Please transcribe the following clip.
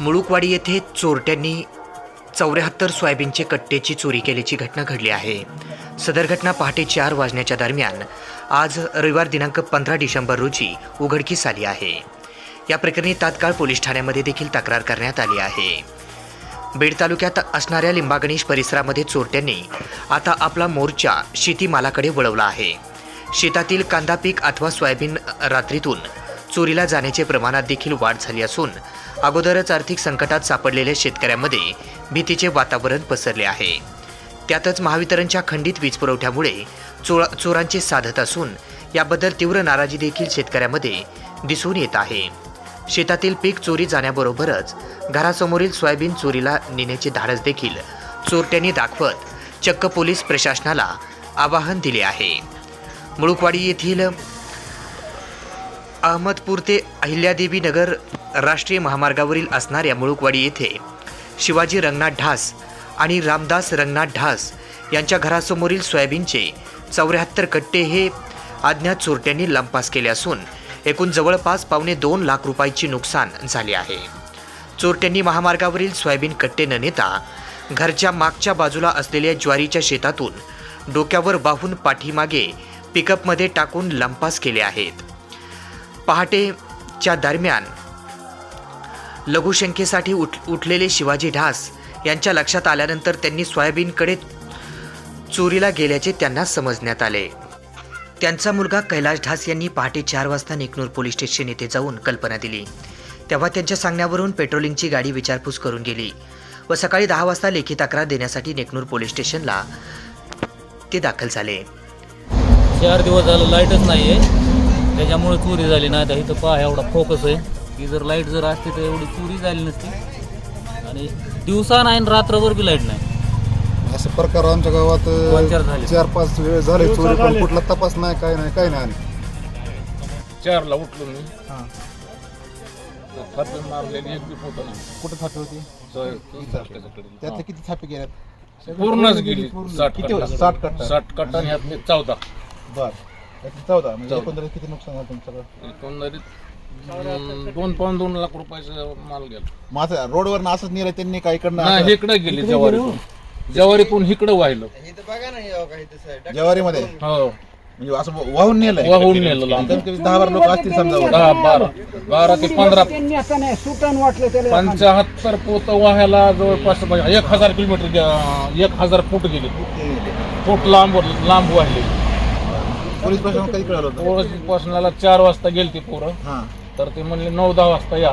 मुळुकवाडी येथे चोरट्यांनी चौऱ्याहत्तर सोयाबीनचे कट्टेची चोरी केल्याची घटना घडली आहे. सदर घटना पहाटे चार वाजण्याच्या दरम्यान आज रविवार दिनांक पंधरा डिसेंबर रोजी उघडकीस आली आहे. या प्रकरणी तात्काळ पोलीस ठाण्यामध्ये देखील तक्रार करण्यात आली आहे. बीड तालुक्यात असणाऱ्या लिंबागणेश परिसरामध्ये चोरट्यांनी आता आपला मोर्चा शेतीमालाकडे वळवला आहे. शेतातील कांदा पीक अथवा सोयाबीन रात्रीतून चोरीला जाण्याचे प्रमाणात देखील वाढ झाली असून अगोदरच आर्थिक संकटात सापडलेल्या शेतकऱ्यांमध्ये भीतीचे वातावरण पसरले आहे. त्यातच महावितरणच्या खंडित वीज पुरवठ्यामुळे चोरा चोरांचे साधत असून याबद्दल तीव्र नाराजी देखील शेतकऱ्यामध्ये दिसून येत आहे. शेतातील पीक चोरी जाण्याबरोबरच घरासमोरील सोयाबीन चोरीला नेण्याचे धाडस देखील चोरट्यांनी दाखवत चक्क पोलीस प्रशासनाला आवाहन दिले आहे. मुळुकवाडी येथील अहमदपूर ते अहिल्यादेवी नगर राष्ट्रीय महामार्गावरील असणाऱ्या मुळुकवाडी येथे शिवाजी रंगनाथ ढास आणि रामदास रंगनाथ ढास यांच्या घरासमोरील सोयाबीनचे चौऱ्याहत्तर कट्टे हे अज्ञात चोरट्यांनी लंपास केले असून एकूण जवळपास पावणे दोन लाख रुपयाची नुकसान झाले आहे. चोरट्यांनी महामार्गावरील सोयाबीन कट्टे न नेता घरच्या मागच्या बाजूला असलेल्या ज्वारीच्या शेतातून डोक्यावर बाहून पाठीमागे पिकअपमध्ये टाकून लंपास केले आहेत. पहाटेच्या दरम्यान लघुशंकेसाठी उठ उठलेले शिवाजी ढास यांच्या लक्षात आल्यानंतर त्यांनी सोयाबीनकडे चोरीला गेल्याचे त्यांना समजण्यात आले. त्यांचा मुलगा कैलाश ढास यांनी पहाटे चार वाजता नेकनूर पोलीस स्टेशन येथे जाऊन कल्पना दिली. तेव्हा त्यांच्या सांगण्यावरून पेट्रोलिंगची गाडी विचारपूस करून गेली व सकाळी दहा वाजता लेखी तक्रार देण्यासाठी नेकनूर पोलीस स्टेशनला ते दाखल झाले. चार दिवस झालं लाईटच नाही आहे त्याच्यामुळे चोरी झाली नाही तर इथं पहा एवढा फोकस आहे. की जर लाइट जर असती तर एवढी चोरी झाली नसती. आणि दिवसा नाही आणि रात्रभर बी लाइट नाही. असं प्रकार आमच्या गावात चार झाले. चार पाच वेळ झाले चोरी पण कुठला तपास नाही काय नाही काय नाही. आणि. चारला उठलो मी. फाटून मारलेली एक बी फोटो नाही. कुठं थापी होती? स- त्यातले किती थापी गेल्यात? पूर्णच गेली. साठ किती होतं? साठ कट्टा? साठ कट्टा आणि ह्यातले चौदा. बर. चौदा. म्हणजे चौदा. एकंदरीत किती नुकसान झालं तुमचं एकंदरीत अं, दोन पाऊन दोन लाख रुपयाचा माल गेला. माझं रोडवर असंच नेलं त्यांनी काय इकडनं नाही असं- इकडे गेली जवारीतून. जवारीतून इकडं वाहिलं. ज्वारीमध्ये? हो. म्हणजे असं वाहून नेलंय. वाहून नेलं लांब. दहा बारा लोक असतील समजा दहा बारा. बारा ते पंधरा. त्यांनी आता नाही सुटण वाटलं त्याला पंचाहत्तर पोत वाहायला जवळपास म्हणजे एक हजार किलोमीटर गे- एक हजार फूट गेले. फूट लांब लांब वाहिले. पोलीस प्रशासन कधी कळलं होतं? पोरं पासनाला चार वाजता गेलती पोरं. हा. तर ते म्हणले नऊ दहा वाजता या.